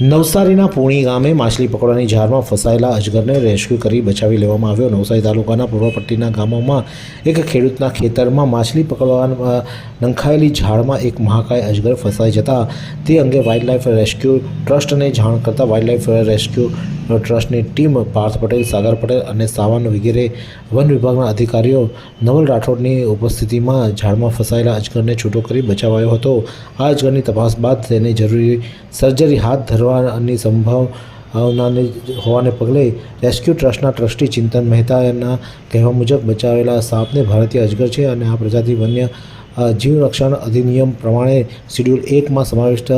નવસારીના પૂણી ગામે માછલી પકડવાની જારમાં ફસાયેલા અજગરને રેસ્ક્યુ કરી બચાવી લેવામાં આવ્યો. નવસારી તાલુકાના પૂર્વ પટ્ટીના ગામોમાં એક ખેડૂતના ખેતરમાં માછલી પકડવા નંખાયેલી ઝાડમાં એક મહાકાય અજગર ફસાઈ જતા તે અંગે વાઇલ્ડલાઇફ રેસ્ક્યુ ટ્રસ્ટને જાણ કરતાં વાઇલ્ડલાઇફ રેસ્ક્યુ ટ્રસ્ટની ટીમ પાર્થ પટેલ, સાગર પટેલ અને સાવન વગેરે વન વિભાગના અધિકારીઓ નવલ રાઠોડની ઉપસ્થિતિમાં ઝાડમાં ફસાયેલા અજગરને છૂટો કરી બચાવાયો હતો. આ અજગરની તપાસ બાદ તેને જરૂરી સર્જરી હાથ ધરવાની સંભાવનાને હોવાને પગલે રેસ્ક્યુ ટ્રસ્ટના ટ્રસ્ટી ચિંતન મહેતાના કહેવા મુજબ બચાવેલા સાપને ભારતીય અજગર છે અને આ પ્રજાતિ વન્ય જીવરક્ષણ અધિનિયમ પ્રમાણે શિડ્યુલ એકમાં સમાવિષ્ટ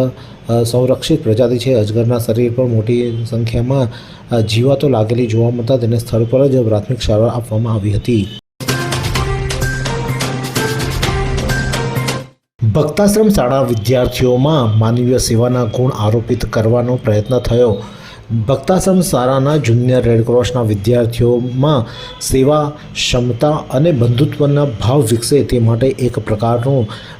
સંરક્ષિત પ્રજાતિ છે. અજગરના શરીર પર મોટી સંખ્યામાં જીવાતો લાગેલી જોવા મળતા તેને સ્થળ પર જ પ્રાથમિક સારવાર આપવામાં આવી હતી. ભક્તાશ્રમ શાળા વિદ્યાર્થીઓમાં માનવીય સેવાના ગુણ આરોપિત કરવાનો પ્રયત્ન થયો. ભક્તાશ્રમ શાળાના જુનિયર રેડક્રોસના વિદ્યાર્થીઓમાં સેવા, ક્ષમતા અને બંધુત્વના ભાવ વિકસે તે માટે એક પ્રકારનો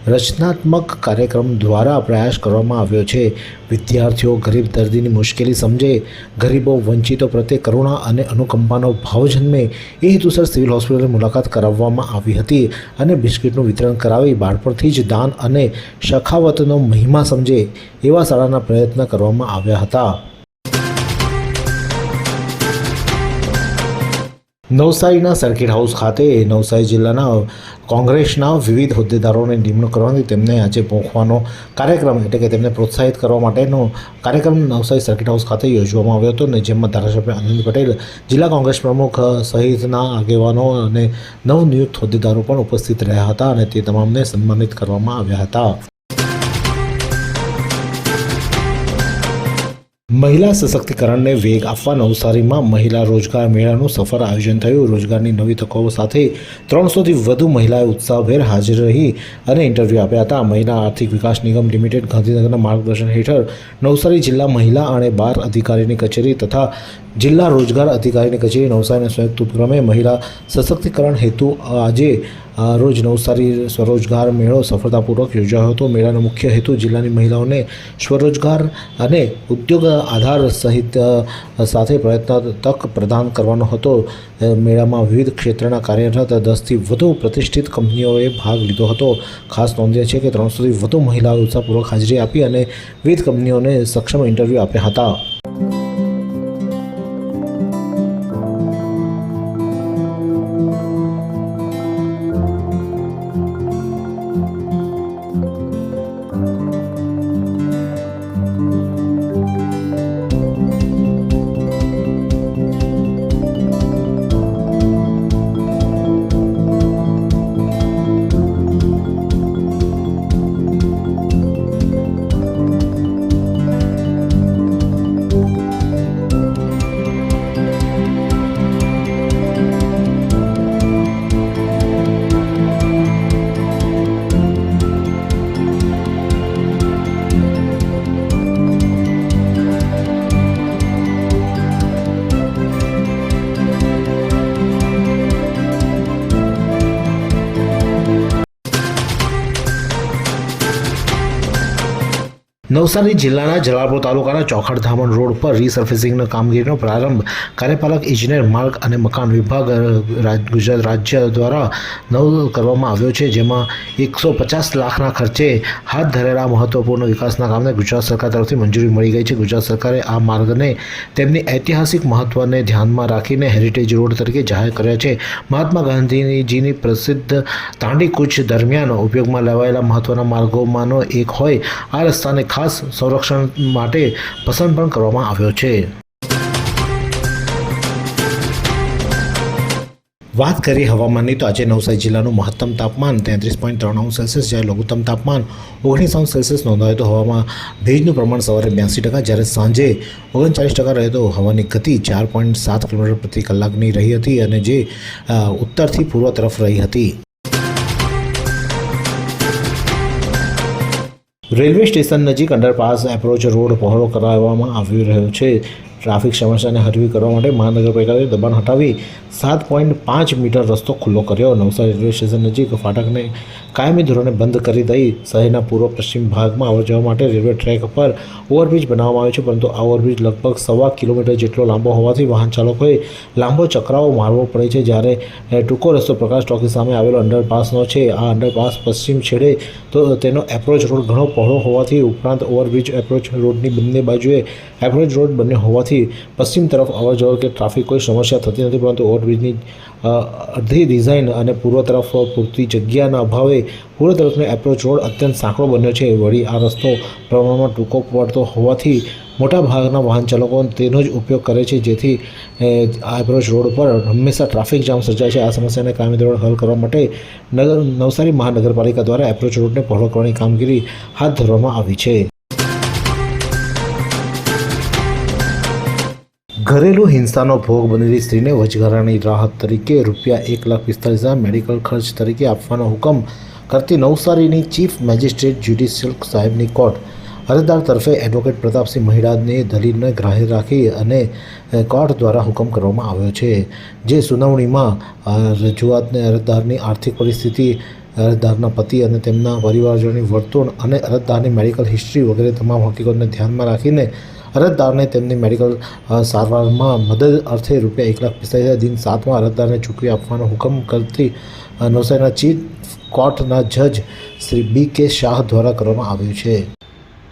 રચનાત્મક કાર્યક્રમ દ્વારા પ્રયાસ કરવામાં આવ્યો છે. વિદ્યાર્થીઓ ગરીબ દર્દીની મુશ્કેલી સમજે, ગરીબો વંચિતો પ્રત્યે કરુણા અને અનુકંપાનો ભાવ જન્મે એ હેતુસર સિવિલ હોસ્પિટલની મુલાકાત કરાવવામાં આવી હતી અને બિસ્કિટનું વિતરણ કરાવી બાળપણથી જ દાન અને સખાવતનો મહિમા સમજે એવા શાળાના પ્રયત્ન કરવામાં આવ્યા હતા. નવસારીના સર્કિટ હાઉસ ખાતે નવસારી જિલ્લાના કોંગ્રેસના વિવિધ હોદ્દેદારોની નિમણૂક કરવાની તેમને આજે પહોંચવાનો કાર્યક્રમ એટલે કે તેમને પ્રોત્સાહિત કરવા માટેનો કાર્યક્રમ નવસારી સર્કિટ હાઉસ ખાતે યોજવામાં આવ્યો હતો અને જેમાં ધારાસભ્ય આનંદ પટેલ, જિલ્લા કોંગ્રેસ પ્રમુખ સહિતના આગેવાનો અને નવનિયુક્ત હોદ્દેદારો પણ ઉપસ્થિત રહ્યા હતા અને તે તમામને સન્માનિત કરવામાં આવ્યા હતા. મહિલા સશક્તિકરણને વેગ આપવા નવસારીમાં મહિલા રોજગાર મેળાનું સફળ આયોજન થયું. રોજગારની નવી તકો સાથે ત્રણસોથી વધુ મહિલાએ ઉત્સાહભેર હાજર રહી અને ઇન્ટરવ્યૂ આપ્યા હતા. મહિલા આર્થિક વિકાસ નિગમ લિમિટેડ ગાંધીનગરના માર્ગદર્શન હેઠળ નવસારી જિલ્લા મહિલા અને બાર અધિકારીની કચેરી તથા જિલ્લા રોજગાર અધિકારીની કચેરી નવસારીના સંયુક્ત ઉપક્રમે મહિલા સશક્તિકરણ હેતુ આજે રોજ નવસારી સ્વરોજગાર મેળો સફળતાપૂર્વક યોજાયો હતો. મેળાનો મુખ્ય હેતુ જિલ્લાની મહિલાઓને સ્વરોજગાર અને ઉદ્યોગ આધાર સહિત સાથે પ્રયત્ન તક પ્રદાન કરવાનો હતો. મેળામાં વિવિધ ક્ષેત્રના કાર્યરત દસથી વધુ પ્રતિષ્ઠિત કંપનીઓએ ભાગ લીધો હતો. ખાસ નોંધે છે કે ત્રણસોથી વધુ મહિલાઓએ ઉત્સાહપૂર્વક હાજરી આપી અને વિવિધ કંપનીઓને સક્ષમ ઇન્ટરવ્યૂ આપ્યા હતા. નવસારી જિલ્લાના જલાલપુર તાલુકાના ચોખડ ધામણ રોડ પર રીસર્ફેસિંગની કામગીરીનો પ્રારંભ. કાર્યપાલક ઇજનેર માર્ગ અને મકાન વિભાગ ગુજરાત રાજ્ય દ્વારા નવ કરવામાં આવ્યો છે, જેમાં એકસો પચાસ લાખના ખર્ચે હાથ ધરેલા મહત્વપૂર્ણ વિકાસના કામને ગુજરાત સરકાર તરફથી મંજૂરી મળી ગઈ છે. ગુજરાત સરકારે આ માર્ગને તેમની ઐતિહાસિક મહત્વને ધ્યાનમાં રાખીને હેરિટેજ રોડ તરીકે જાહેર કર્યા છે. મહાત્મા ગાંધીજીની પ્રસિદ્ધ તાંડી કૂચ દરમિયાન ઉપયોગમાં લેવાયેલા મહત્વના માર્ગોમાંનો એક હોય આ રસ્તાને ખાસ સંરક્ષણ માટે પસંદ પણ કરવામાં આવ્યો છે. વાત કરીએ હવામાનની, તો આજે નવસારી જિલ્લાનું મહત્તમ તાપમાન તેત્રીસ પોઈન્ટ ત્રણ અંશ સેલ્સિયસ, જ્યારે લઘુત્તમ તાપમાન ઓગણીસ અંશ સેલ્સિયસ નોંધાયું તો હવામાં ભેજનું પ્રમાણ સવારે બ્યાસી ટકા, જ્યારે સાંજે ઓગણચાલીસ ટકા રહ્યો તો હવાની ગતિ ચાર પોઈન્ટ સાત કિલોમીટર પ્રતિ કલાકની રહી હતી અને જે ઉત્તરથી પૂર્વ તરફ રહી હતી. રેલવે સ્ટેશન નજીક અંડરપાસ એપ્રોચ રોડ પહોળો કરાવવામાં આવી રહ્યો છે. ટ્રાફિક સમસ્યાને હળવી કરવા માટે મહાનગરપાલિકાએ દબાણ હટાવી સાત પોઈન્ટ પાંચ મીટર રસ્તો ખુલ્લો કર્યો. નવસારી રેલવે સ્ટેશન નજીક ફાટકને કાયમી ધોરણે બંધ કરી દઈ શહેરના પૂર્વ પશ્ચિમ ભાગમાં આવર જવા માટે રેલવે ટ્રેક પર ઓવરબ્રિજ બનાવવામાં આવ્યો છે, પરંતુ આ ઓવરબ્રિજ લગભગ સવા કિલોમીટર જેટલો લાંબો હોવાથી વાહન ચાલકોએ લાંબો ચકરાવો મારવો પડે છે, જ્યારે ટૂંકો રસ્તો પ્રકાશ ટોકી સામે આવેલો અંડરપાસનો છે. આ અંડરપાસ પશ્ચિમ છેડે તો તેનો એપ્રોચ રોડ ઘણો પહોળો હોવાથી ઉપરાંત ઓવરબ્રિજ એપ્રોચ રોડની બંને બાજુએ એપ્રોચ રોડ બંને હોવાથી પશ્ચિમ તરફ અવર જવર કે ટ્રાફિક કોઈ સમસ્યા થતી નથી, પરંતુ ઓવરબ્રિજની અડધી ડિઝાઇન અને પૂર્વ તરફ પૂરતી જગ્યાના અભાવે પૂર્વ તરફનો એપ્રોચ રોડ અત્યંત સાંકડો બન્યો છે. વળી આ રસ્તો પ્રમાણમાં ટૂંકો પડતો હોવાથી મોટા ભાગના વાહન ચાલકો તેનો જ ઉપયોગ કરે છે, જેથી આ એપ્રોચ રોડ પર હંમેશા ટ્રાફિક જામ સર્જાય છે. આ સમસ્યાને કાયમી ધોરણ હલ કરવા માટે નગર, નવસારી મહાનગરપાલિકા દ્વારા એપ્રોચ રોડને પહોળો કરવાની કામગીરી હાથ ધરવામાં આવી છે. ઘરેલું હિંસાનો ભોગ બનેલી સ્ત્રીને વચગાળાની રાહત તરીકે રૂપિયા એક લાખ પિસ્તાલીસ હજાર મેડિકલ ખર્ચ તરીકે આપવાનો હુકમ કરતી નવસારીની ચીફ મેજિસ્ટ્રેટ જ્યુડિશિયલ સાહેબની કોર્ટ. અરજદાર તરફે એડવોકેટ પ્રતાપસિંહ મહિડાની દલીલને ગ્રાહ્ય રાખી અને કોર્ટ દ્વારા હુકમ કરવામાં આવ્યો છે. જે સુનાવણીમાં રજૂઆતને અરજદારની આર્થિક પરિસ્થિતિ, અરજદારના પતિ અને તેમના પરિવારજનોની વર્તણૂક અને અરજદારની મેડિકલ હિસ્ટ્રી વગેરે તમામ હકીકતને ધ્યાનમાં રાખીને અરજદારને તેમની મેડિકલ સારવારમાં મદદ અર્થે રૂપિયા એક લાખ પિસ્તાલીસ દિન સાતમાં અરજદારને ચૂકવી આપવાનો હુકમ કરતી નૌસેના ચીફ કોર્ટના જજ શ્રી બી કે શાહ દ્વારા કરવામાં આવ્યું છે.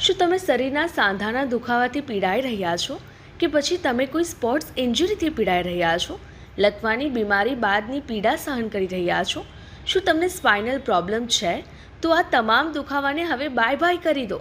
શું તમે શરીરના સાંધાના દુખાવાથી પીડાઈ રહ્યા છો? કે પછી તમે કોઈ સ્પોર્ટ્સ ઇન્જરીથી પીડાઈ રહ્યા છો? લકવાની બીમારી બાદની પીડા સહન કરી રહ્યા છો? શું તમને સ્પાઇનલ પ્રોબ્લેમ છે? તો આ તમામ દુખાવાને હવે બાય બાય કરી દો.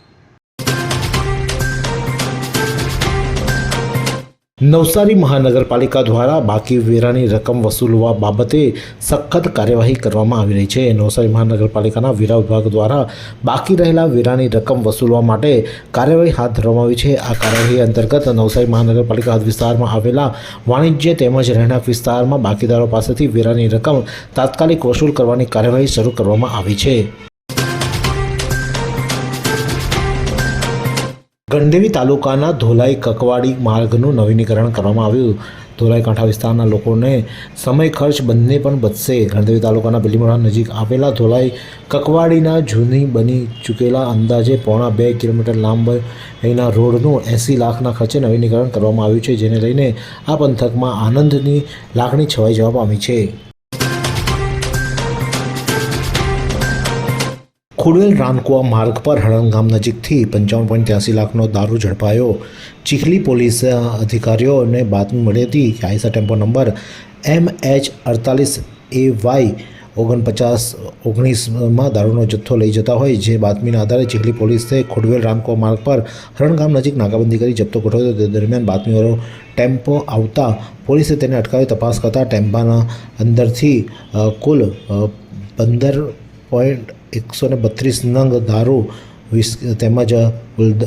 નવસારી મહાનગરપાલિકા દ્વારા બાકી વેરાની રકમ વસૂલવા બાબતે સખત કાર્યવાહી કરવામાં આવી રહી છે. નવસારી મહાનગરપાલિકાના વેરા વિભાગ દ્વારા બાકી રહેલા વેરાની રકમ વસૂલવા માટે કાર્યવાહી હાથ ધરવામાં આવી છે. આ કાર્યવાહી અંતર્ગત નવસારી મહાનગરપાલિકા વિસ્તારમાં આવેલા વાણિજ્ય તેમજ રહેણાંક વિસ્તારમાં બાકીદારો પાસેથી વેરાની રકમ તાત્કાલિક વસૂલ કરવાની કાર્યવાહી શરૂ કરવામાં આવી છે. ગંડેવી તાલુકાના ધોલાઈ કકવાડી માર્ગનું નવીનીકરણ કરવામાં આવ્યું. ધોલાઈ કાંઠા વિસ્તારના લોકોને સમય ખર્ચ બંને પણ બચશે. ગણદેવી તાલુકાના બિલીમોરા નજીક આવેલા ધોલાઈ કકવાડીના જૂની બની ચૂકેલા અંદાજે પોણા બે કિલોમીટર લાંબા રોડનું એંસી લાખના ખર્ચે નવીનીકરણ કરવામાં આવ્યું છે, જેને લઈને આ પંથકમાં આનંદની લાગણી છવાઈ જવા પામી છે. ખુડવેલ રાનકુવા માર્ગ પર હળંગ ગામ નજીકથી પંચાવન પોઈન્ટ ત્યાસી લાખનો દારૂ ઝડપાયો. ચીખલી પોલીસ અધિકારીઓને બાતમી મળી હતી કે આઈસા ટેમ્પો નંબર એમ એચ અડતાલીસ એ વાય ઓગણપચાસ, ઓગણીસમાં દારૂનો જથ્થો લઈ જતા હોય. જે બાતમીના આધારે ચીખલી પોલીસે ખોડવેલ રામકો માર્ગ પર હરણગામ નજીક નાકાબંધી કરી જપ્તો ગોઠવ્યો તે દરમિયાન બાતમીવાળો ટેમ્પો આવતા પોલીસે તેને અટકાવી તપાસ કરતા ટેમ્પાના અંદરથી કુલ પંદર પોઈન્ટ એકસો ને બત્રીસ નંગ દારૂ વીસ, તેમજ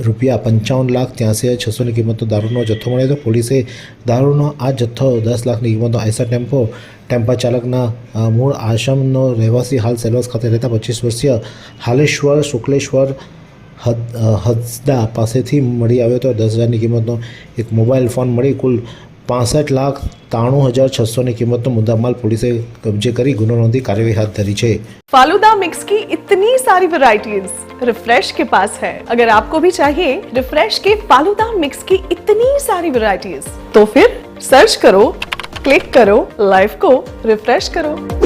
રૂપિયા પંચાવન લાખ ત્યાંસી હજાર છસોની કિંમતનો દારૂનો જથ્થો મળ્યો હતો. પોલીસે દારૂનો આ જથ્થો દસ લાખની કિંમતનો આઈસા ટેમ્પો, ટેમ્પા ચાલકના મૂળ આશ્રમનો રહેવાસી હાલ સેલવાસ ખાતે રહેતા પચીસ વર્ષીય હાલેશ્વર શુક્લેશ્વર હદ હદસદા પાસેથી મળી આવ્યો હતો. દસ હજારની કિંમતનો એક મોબાઈલ ફોન મળી કુલ પાસઠ લાખ ત્રાણું હજાર છસોની કિંમતનો મુદ્દામાલ પોલીસે કબજે કરી ગુનો નોંધી કાર્યવાહી હાથ ધરી છે फालूदा मिक्स की इतनी सारी वैरायटीज रिफ्रेश के पास है अगर आपको भी चाहिए रिफ्रेश के फालूदा मिक्स की इतनी सारी वैरायटीज तो फिर सर्च करो क्लिक करो लाइफ को रिफ्रेश करो